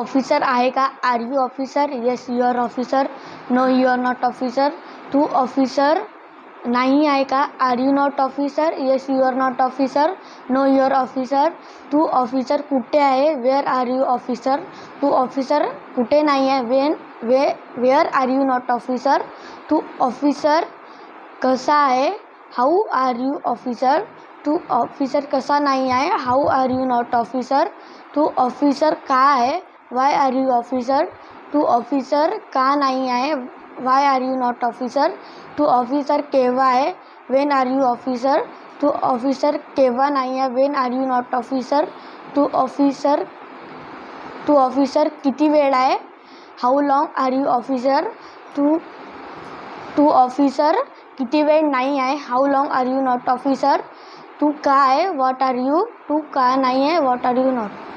Officer आहे का are you officer yes you are officer no you are not officer तू officer नाही आहे का are you not officer yes you are not officer no you are officer तू officer कुठे आहे? Where are you officer तू officer कुठे नाही आहे? When way where are you not officer तू ऑफिसर कसा आहे? हाऊ आर यू ऑफिसर तू ऑफिसर कसा नाही आहे? How are you not officer तू ऑफिसर का आहे? वाय आर यू ऑफिसर तू ऑफिसर का नहीं आहे why are you not officer तू ऑफिसर केव्हा आहे वेन आर यू ऑफिसर तू ऑफिसर केव्हा नाही आहे when are you not officer तू ऑफिसर तू ऑफिसर किती वेळ आहे how long are you officer तू तू ऑफिसर किती वेळ नाही आहे how long are you not officer तू का आहे वॉट आर यू तू का नाही आहे वॉट आर यू नॉट